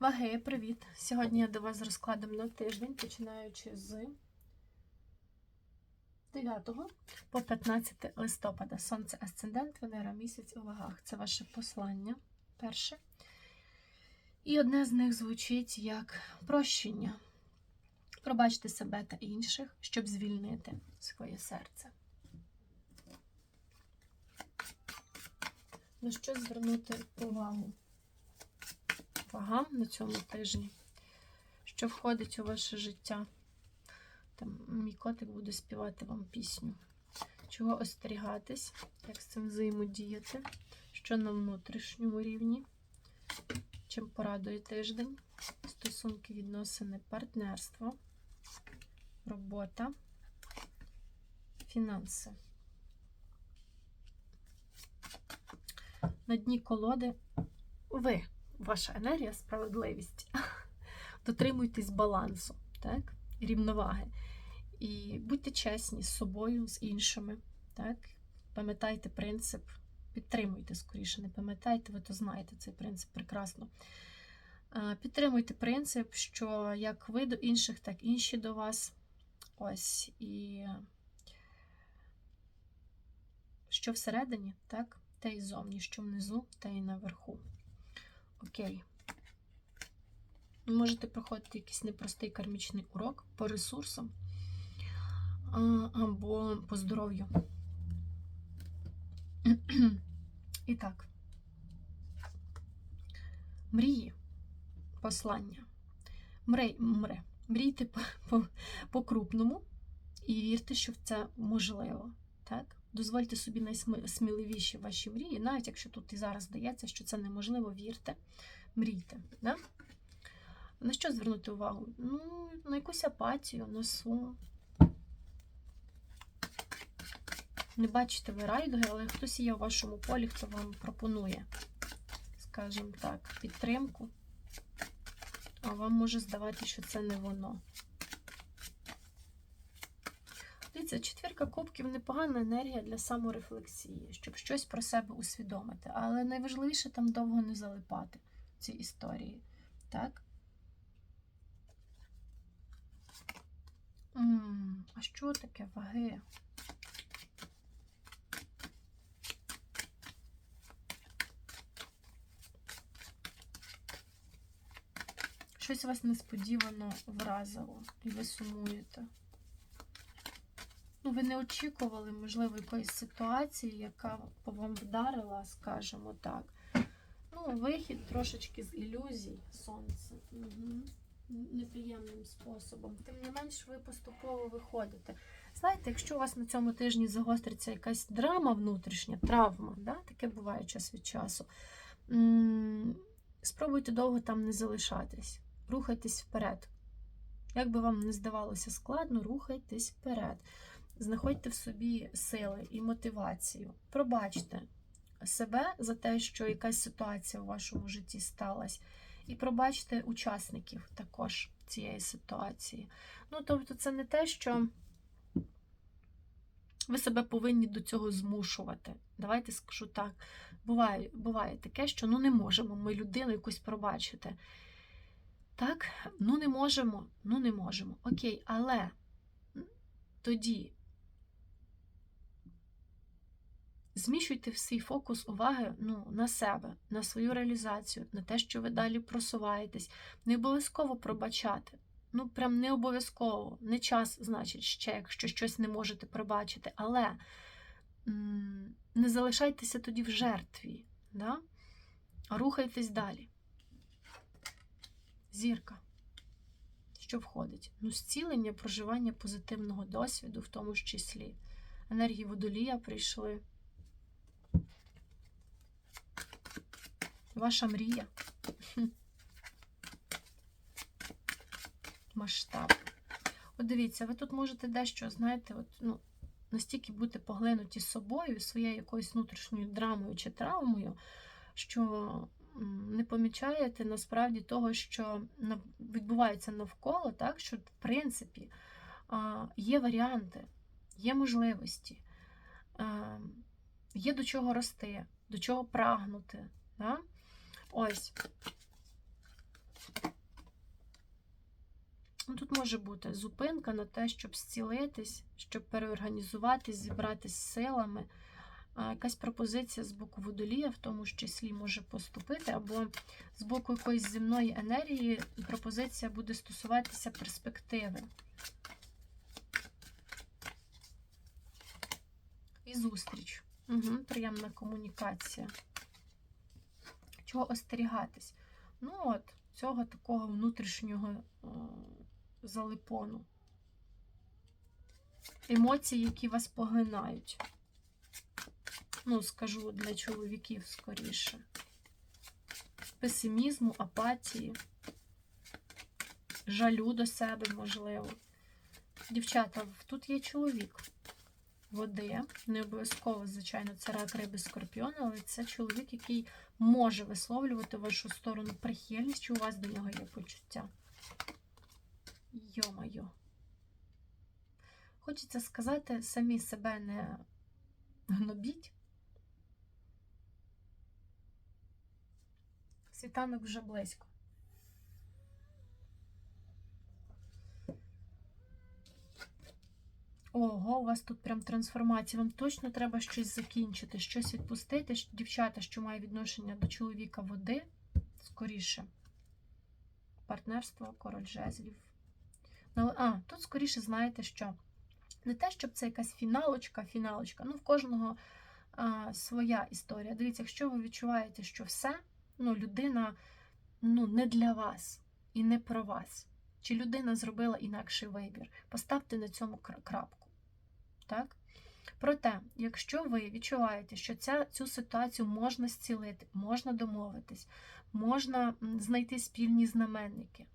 Ваги, привіт! Сьогодні я до вас з розкладом на тиждень, починаючи з 9 по 15 листопада. Сонце Асцендент, Венера місяць у вагах. Це ваше послання перше. І одне з них звучить як прощення. Пробачте себе та інших, щоб звільнити своє серце. На що звернути увагу? Вагам на цьому тижні, що входить у ваше життя. Там мій котик буде співати вам пісню. Чого остерігатись, як з цим взаємодіяти, що на внутрішньому рівні, чим порадує тиждень, стосунки, відносини, партнерство, робота, фінанси. На дні колоди ви ваша енергія, справедливість. Дотримуйтесь балансу, так? рівноваги. І будьте чесні з собою, з іншими. Так? Пам'ятайте принцип, підтримуйте скоріше, не пам'ятайте, ви то знаєте цей принцип прекрасно. Підтримуйте принцип, що як ви до інших, так інші до вас. Ось і що всередині, так, те і зовні, що внизу, те і наверху. Окей. Можете проходити якийсь непростий кармічний урок по ресурсам або по здоров'ю. І так, мрії, послання. Мрей, мре. Мрійте по-крупному і вірте, що це можливо. Так? Дозвольте собі найсміливіші ваші мрії, навіть якщо тут і зараз здається, що це неможливо, вірте, мрійте. Да? На що звернути увагу? Ну, на якусь апатію, на сум. Не бачите ви райдуги, але хтось є у вашому полі, хто вам пропонує, скажімо так, підтримку. А вам може здавати, що це не воно. Дивіться, четвірка кубків непогана енергія для саморефлексії, щоб щось про себе усвідомити. Але найважливіше там довго не залипати в цій історії. Так? М -м, а що таке ваги? Щось вас несподівано вразило, і ви сумуєте. Ну, ви не очікували, можливо, якоїсь ситуації, яка по вам вдарила, скажімо так. Ну, вихід трошечки з ілюзій сонця. Угу. Неприємним способом. Тим не менш, ви поступово виходите. Знаєте, якщо у вас на цьому тижні загостриться якась драма внутрішня, травма, да? таке буває час від часу. Спробуйте довго там не залишатись. Рухайтесь вперед. Як би вам не здавалося складно, рухайтесь вперед. Знаходьте в собі сили і мотивацію. Пробачте себе за те, що якась ситуація у вашому житті сталася. І пробачте учасників також цієї ситуації. Ну, тобто, це не те, що ви себе повинні до цього змушувати. Давайте скажу так. Буває буває таке, що ну не можемо ми людину якусь пробачити. Так, ну не можемо, ну не можемо. Окей, але тоді Зміщуйте свій фокус уваги ну, на себе, на свою реалізацію, на те, що ви далі просуваєтесь. Не обов'язково пробачати. Ну, прям не обов'язково. Не час, значить, ще, якщо щось не можете пробачити. Але м не залишайтеся тоді в жертві, да? рухайтесь далі. Зірка. Що входить? Ну, зцілення, проживання позитивного досвіду, в тому ж числі. Енергії водолія прийшли. Ваша мрія. Масштаб. От дивіться, ви тут можете дещо, знаєте, от, ну, настільки бути поглинуті собою, своєю якоюсь внутрішньою драмою чи травмою, що не помічаєте насправді того, що відбувається навколо, так, що, в принципі, є варіанти, є можливості, є до чого рости, до чого прагнути. Да? Ось. Тут може бути зупинка на те, щоб зцілитись, щоб переорганізуватись, зібратись силами. Якась пропозиція з боку водолія, в тому числі може поступити, або з боку якоїсь земної енергії пропозиція буде стосуватися перспективи. І зустріч. Угу, приємна комунікація. Чого остерігатись? Ну от, цього такого внутрішнього е, залипону. Емоції, які вас поглинають. Ну, скажу для чоловіків скоріше. Песимізму, апатії, жалю до себе, можливо. Дівчата, тут є чоловік води. Не обов'язково, звичайно, це рак риби скорпіон, але це чоловік, який може висловлювати вашу сторону прихильність, чи у вас до нього є почуття. Йо-майо. Хочеться сказати, самі себе не гнобіть. Світанок вже близько. Ого, у вас тут прям трансформація. Вам точно треба щось закінчити, щось відпустити. Дівчата, що має відношення до чоловіка води, скоріше. Партнерство, король жезлів. Ну, А, тут скоріше знаєте, що не те, щоб це якась фіналочка, фіналочка. Ну, в кожного а, своя історія. Дивіться, якщо ви відчуваєте, що все, ну, людина ну, не для вас і не про вас. Чи людина зробила інакший вибір? Поставте на цьому крапку. Так? Проте, якщо ви відчуваєте, що ця, цю ситуацію можна зцілити, можна домовитись, можна знайти спільні знаменники,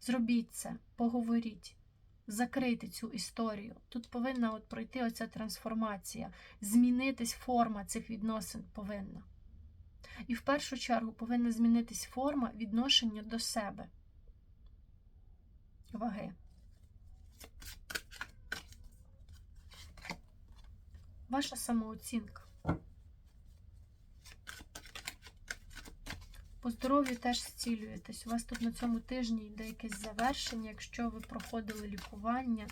зробіть це, поговоріть, закрийте цю історію. Тут повинна от пройти оця трансформація, змінитись форма цих відносин повинна. І в першу чергу повинна змінитись форма відношення до себе. Ваги. Ваша самооцінка. По здоров'ю теж зцілюєтесь. У вас тут на цьому тижні йде якесь завершення, якщо ви проходили лікування,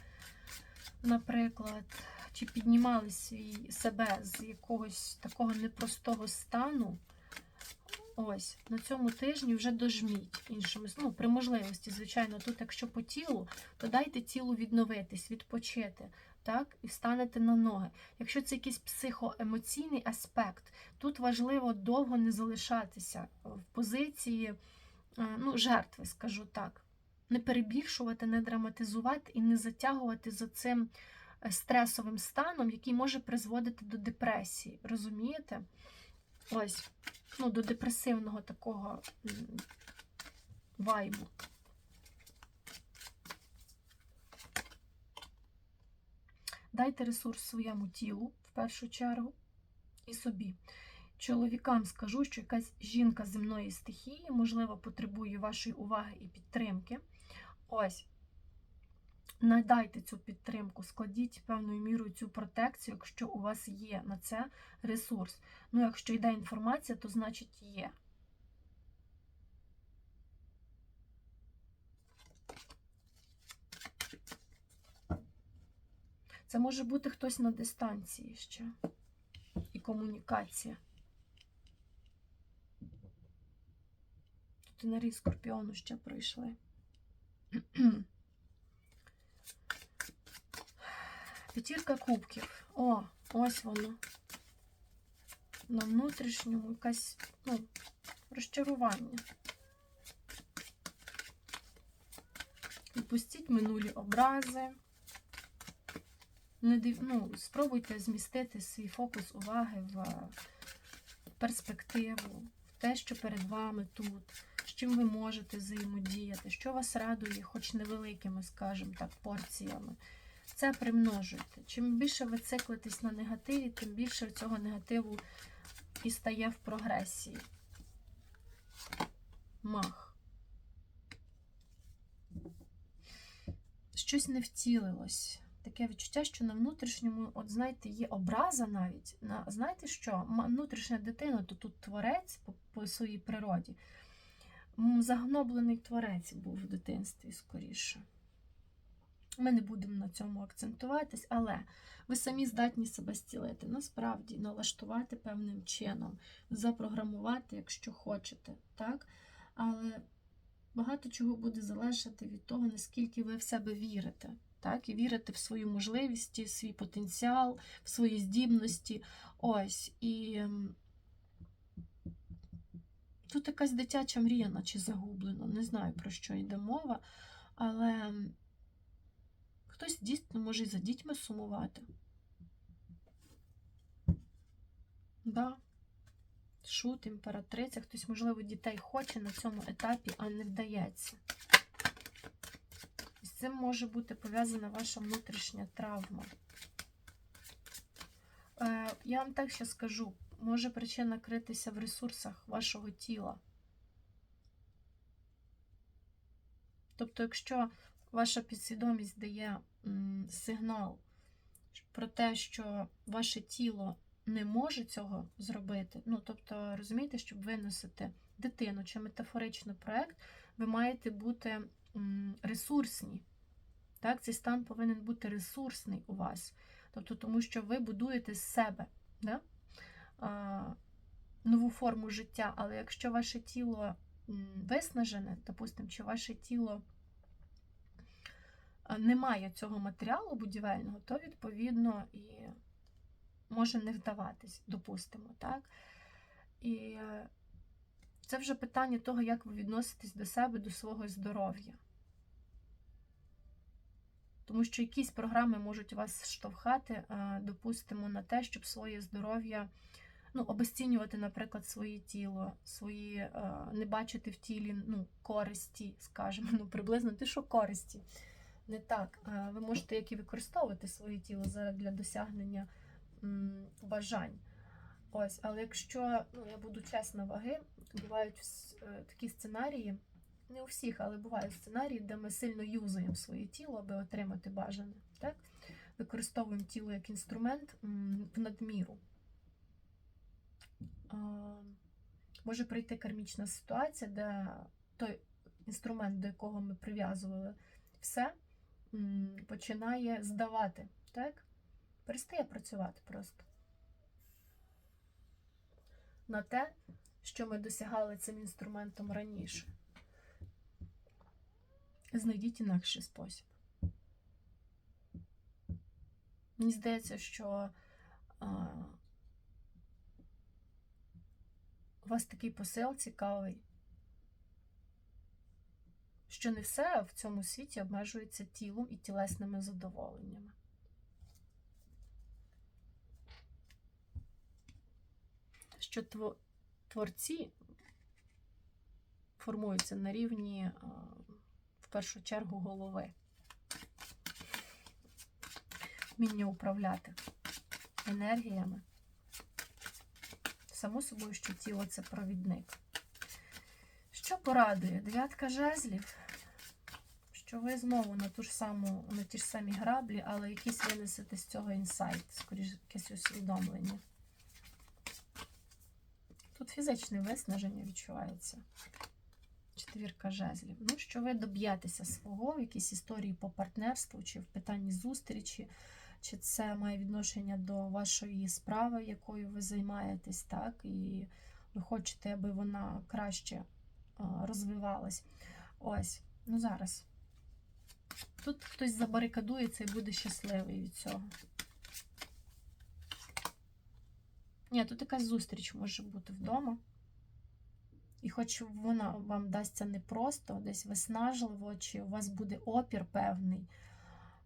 наприклад, чи піднімали свій себе з якогось такого непростого стану. Ось, на цьому тижні вже дожміть іншими, ну, при можливості, звичайно, тут, якщо по тілу, то дайте тілу відновитись, відпочити, так, і встанете на ноги. Якщо це якийсь психоемоційний аспект, тут важливо довго не залишатися в позиції е, ну, жертви, скажу так. Не перебільшувати, не драматизувати і не затягувати за цим е, стресовим станом, який може призводити до депресії. Розумієте? Ось, ну, до депресивного такого вайбу. Дайте ресурс своєму тілу в першу чергу і собі. Чоловікам скажу, що якась жінка земної стихії, можливо, потребує вашої уваги і підтримки. Ось, надайте цю підтримку, складіть певною мірою цю протекцію, якщо у вас є на це ресурс. Ну, якщо йде інформація, то значить є. Це може бути хтось на дистанції ще. І комунікація. Тут на скорпіону ще пройшли. П'ятірка кубків. О, ось воно. На внутрішньому якась, ну, розчарування. Відпустіть минулі образи. Не див... ну, спробуйте змістити свій фокус уваги в перспективу, в те, що перед вами тут, з чим ви можете взаємодіяти, що вас радує, хоч невеликими, скажімо так, порціями. Це примножуйте. Чим більше ви циклитесь на негативі, тим більше цього негативу і стає в прогресії. Мах. Щось не втілилось. Таке відчуття, що на внутрішньому, от знаєте, є образа навіть. На, знаєте що? Внутрішня дитина, то тут творець по, по своїй природі. Загноблений творець був в дитинстві скоріше. Ми не будемо на цьому акцентуватись, але ви самі здатні себе зцілити. Насправді, налаштувати певним чином, запрограмувати, якщо хочете. так? Але багато чого буде залежати від того, наскільки ви в себе вірите. Так? І вірите в свою можливість, в свій потенціал, в свої здібності. Ось. І тут якась дитяча мрія, наче загублена. Не знаю, про що йде мова, але хтось дійсно може і за дітьми сумувати. Да. Шут, імператриця, хтось, можливо, дітей хоче на цьому етапі, а не вдається. Цим може бути пов'язана ваша внутрішня травма. Е, я вам так ще скажу, може причина критися в ресурсах вашого тіла. Тобто, якщо ваша підсвідомість дає сигнал про те, що ваше тіло не може цього зробити, ну, тобто, розумієте, щоб виносити дитину чи метафоричний проєкт, ви маєте бути ресурсні. Так, Цей стан повинен бути ресурсний у вас. Тобто, тому що ви будуєте з себе да? а, нову форму життя. Але якщо ваше тіло виснажене, допустимо, чи ваше тіло не має цього матеріалу будівельного, то відповідно і може не вдаватись, допустимо, так? І е, це вже питання того, як ви відноситесь до себе, до свого здоров'я. Тому що якісь програми можуть вас штовхати, е, допустимо, на те, щоб своє здоров'я ну, обесцінювати, наприклад, своє тіло, свої, е, не бачити в тілі ну, користі, скажімо, ну, приблизно ти що користі. Не так. Е, Ви можете як і використовувати своє тіло для досягнення бажань. Ось, але якщо, ну я буду чесна, ваги, бувають такі сценарії, не у всіх, але бувають сценарії, де ми сильно юзаємо своє тіло, аби отримати бажане. Так? Використовуємо тіло як інструмент в надміру. Може прийти кармічна ситуація, де той інструмент, до якого ми прив'язували все, починає здавати. Так? Перестає працювати просто. На те, що ми досягали цим інструментом раніше. Знайдіть інакший спосіб. Мені здається, що а, у вас такий посил цікавий, що не все в цьому світі обмежується тілом і тілесними задоволеннями. Що творці формуються на рівні першу чергу голови. Вміння управляти енергіями. Само собою, що тіло це провідник. Що порадує? Дев'ятка жезлів, що ви знову на ту ж саму, на ті ж самі граблі, але якийсь винесете з цього інсайт, скоріше якесь усвідомлення. Тут фізичне виснаження відчувається четвірка жезлів. Ну, що ви доб'єтеся свого в якійсь історії по партнерству, чи в питанні зустрічі, чи це має відношення до вашої справи, якою ви займаєтесь, так, і ви хочете, аби вона краще розвивалась. Ось, ну зараз. Тут хтось забарикадується і буде щасливий від цього. Ні, тут якась зустріч може бути вдома. І хоч вона вам дасться непросто, десь виснажливо, чи у вас буде опір певний,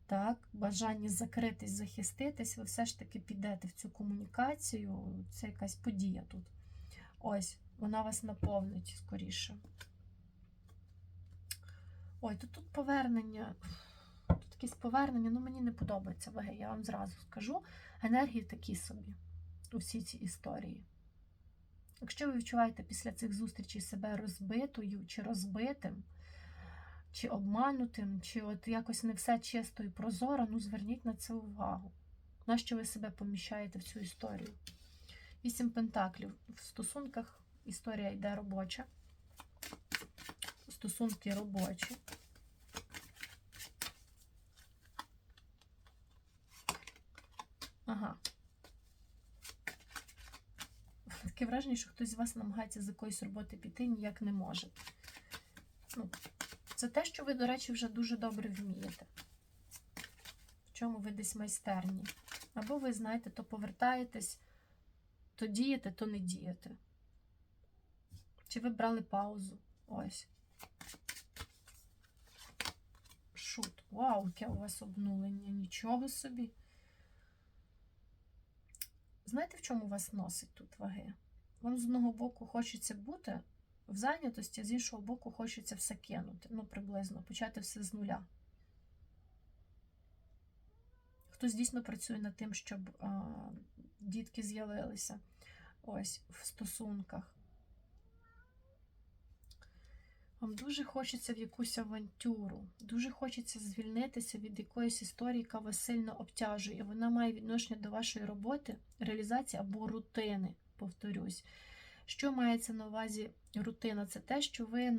так, бажання закритись, захиститись, ви все ж таки підете в цю комунікацію, це якась подія тут. Ось, вона вас наповнить скоріше. Ой, тут тут повернення. Тут якесь повернення, ну мені не подобається ваги, я вам зразу скажу. Енергії такі собі у всій цій історії. Якщо ви відчуваєте після цих зустрічей себе розбитою чи розбитим, чи обманутим, чи от якось не все чисто і прозоро, ну зверніть на це увагу. На що ви себе поміщаєте в цю історію? Вісім пентаклів. В стосунках історія йде робоча. Стосунки робочі. Ага. Враження, що хтось з вас намагається з якоїсь роботи піти, ніяк не може. Ну, це те, що ви, до речі, вже дуже добре вмієте. В чому ви десь майстерні. Або ви, знаєте, то повертаєтесь, то дієте, то не дієте. Чи ви брали паузу? Ось. Шут. Вау, яке у вас обнулення. Нічого собі. Знаєте, в чому вас носить тут ваги? Вам з одного боку хочеться бути в зайнятості, а з іншого боку, хочеться все кинути. Ну, приблизно, почати все з нуля. Хтось дійсно працює над тим, щоб а, дітки з'явилися ось в стосунках. Вам дуже хочеться в якусь авантюру, дуже хочеться звільнитися від якоїсь історії, яка вас сильно обтяжує. І вона має відношення до вашої роботи, реалізації або рутини, повторюсь. Що мається на увазі рутина? Це те, що ви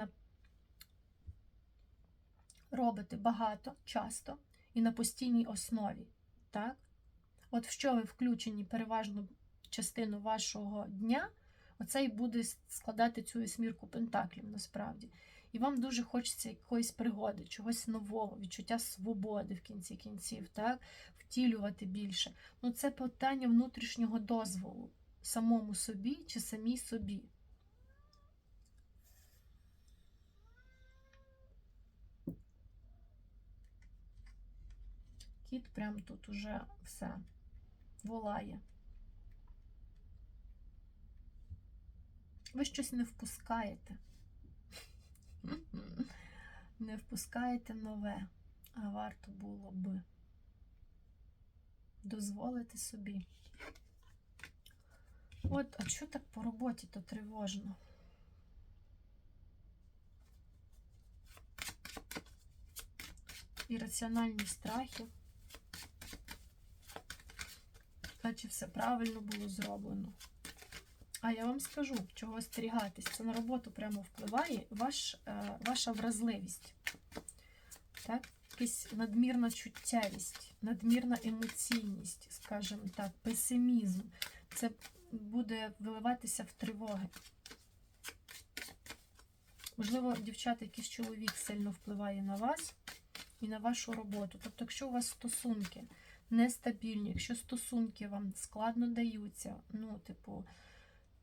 робите багато, часто і на постійній основі. Так? От в що ви включені переважну частину вашого дня, оце і буде складати цю смірку пентаклів насправді. І вам дуже хочеться якоїсь пригоди, чогось нового, відчуття свободи в кінці кінців, так? втілювати більше. Ну, це питання внутрішнього дозволу самому собі чи самій собі. Кіт прям тут уже все волає. Ви щось не впускаєте. Не впускаєте нове, а варто було би дозволити собі. От, а що так по роботі то тривожно? Ірраціональні страхи. Та чи все правильно було зроблено? А я вам скажу, чого остерігатись. Це на роботу прямо впливає ваш, е, ваша вразливість. Так? Якась надмірна чуттєвість, надмірна емоційність, скажімо так, песимізм. Це буде виливатися в тривоги. Можливо, дівчата, якийсь чоловік сильно впливає на вас і на вашу роботу. Тобто, якщо у вас стосунки нестабільні, якщо стосунки вам складно даються, ну, типу,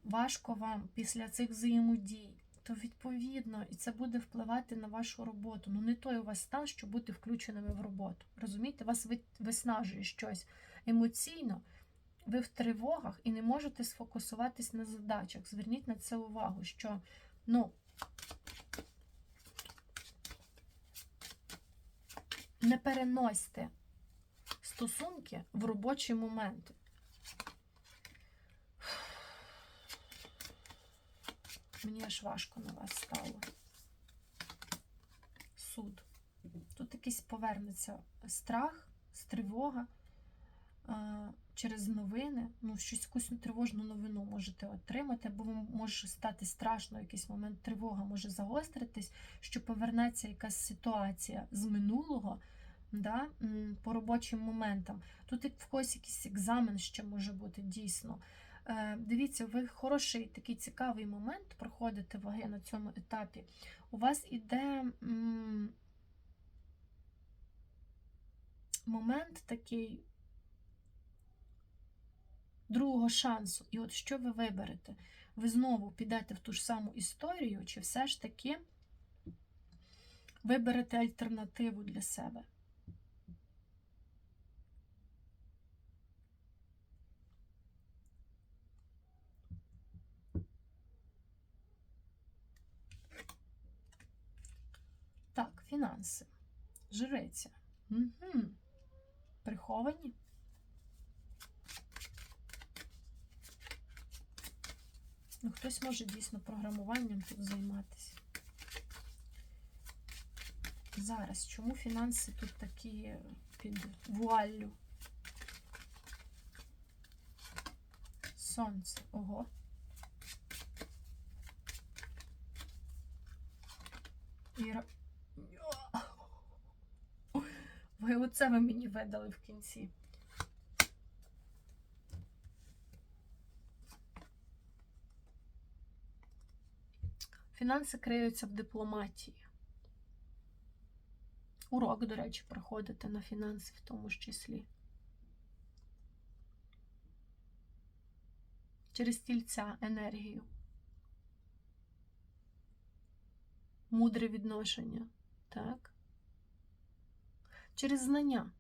важко вам після цих взаємодій, то відповідно і це буде впливати на вашу роботу. Ну, не той у вас стан, щоб бути включеними в роботу. Розумієте, вас виснажує щось емоційно, ви в тривогах і не можете сфокусуватись на задачах. Зверніть на це увагу, що, ну, не переносьте стосунки в робочі моменти. Мені аж важко на вас стало. Суд. Тут якийсь повернеться страх, тривога через новини. Ну, щось якусь тривожну новину можете отримати, або вам може стати страшно, якийсь момент тривога може загостритись, що повернеться якась ситуація з минулого. Да, по робочим моментам. Тут в когось якийсь екзамен ще може бути дійсно. Е, дивіться, ви хороший такий цікавий момент проходите ваги на цьому етапі. У вас іде момент такий другого шансу. І от що ви виберете? Ви знову підете в ту ж саму історію, чи все ж таки виберете альтернативу для себе? Так, фінанси. Жриця. Угу. Приховані. Ну, хтось може дійсно програмуванням тут займатися. Зараз, чому фінанси тут такі під вуаллю? Сонце. Ого. Іра. Ви оце ви мені видали в кінці. Фінанси криються в дипломатії. Урок, до речі, проходите на фінанси в тому ж числі. Через тільця енергію. Мудре відношення. Так? Через знання.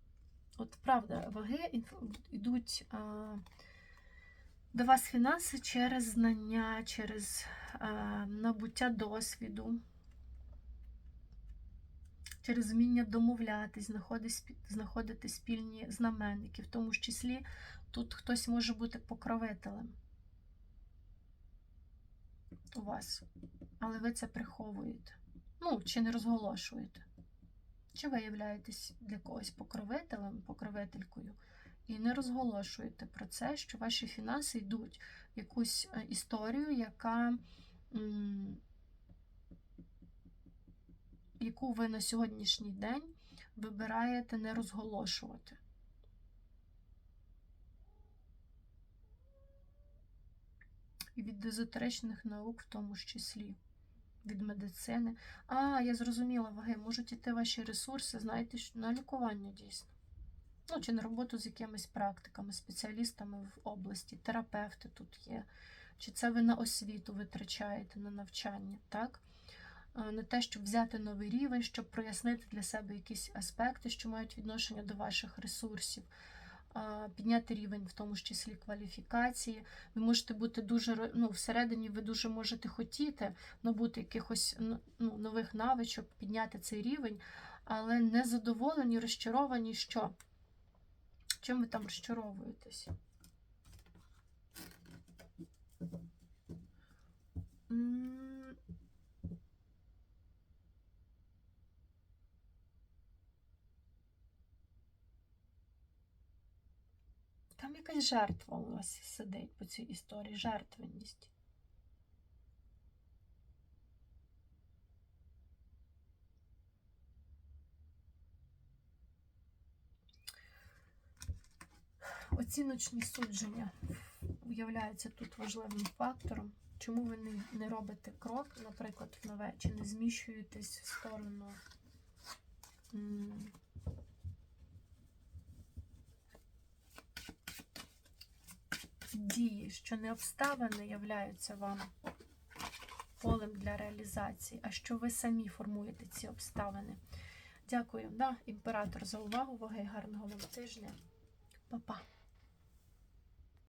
От правда, ваги йдуть до вас фінанси через знання, через а, набуття досвіду, через вміння домовлятись, знаходити спільні знаменники. В тому ж числі тут хтось може бути покровителем у вас, але ви це приховуєте. Ну, чи не розголошуєте. Чи ви являєтесь для когось покровителем, покровителькою, і не розголошуєте про це, що ваші фінанси йдуть в якусь е, історію, яка, яку ви на сьогоднішній день вибираєте не розголошувати. І від езотеричних наук в тому ж числі від медицини. А, я зрозуміла, ваги, можуть іти ваші ресурси, знаєте, на лікування дійсно. Ну, чи на роботу з якимись практиками, спеціалістами в області, терапевти тут є. Чи це ви на освіту витрачаєте, на навчання, так? Е, На те, щоб взяти новий рівень, щоб прояснити для себе якісь аспекти, що мають відношення до ваших ресурсів, підняти рівень, в тому ж числі кваліфікації. Ви можете бути дуже ну, всередині, ви дуже можете хотіти набути якихось ну, ну, нових навичок, підняти цей рівень, але не задоволені, розчаровані, що? Чим ви там розчаровуєтесь? Там якась жертва у вас сидить по цій історії, жертвеність. Оціночні судження являються тут важливим фактором. Чому ви не, робите крок, наприклад, в нове, чи не зміщуєтесь в сторону дії, що не обставини являються вам полем для реалізації, а що ви самі формуєте ці обставини. Дякую, да, імператор, за увагу. Ваги гарного вам тижня. Па-па.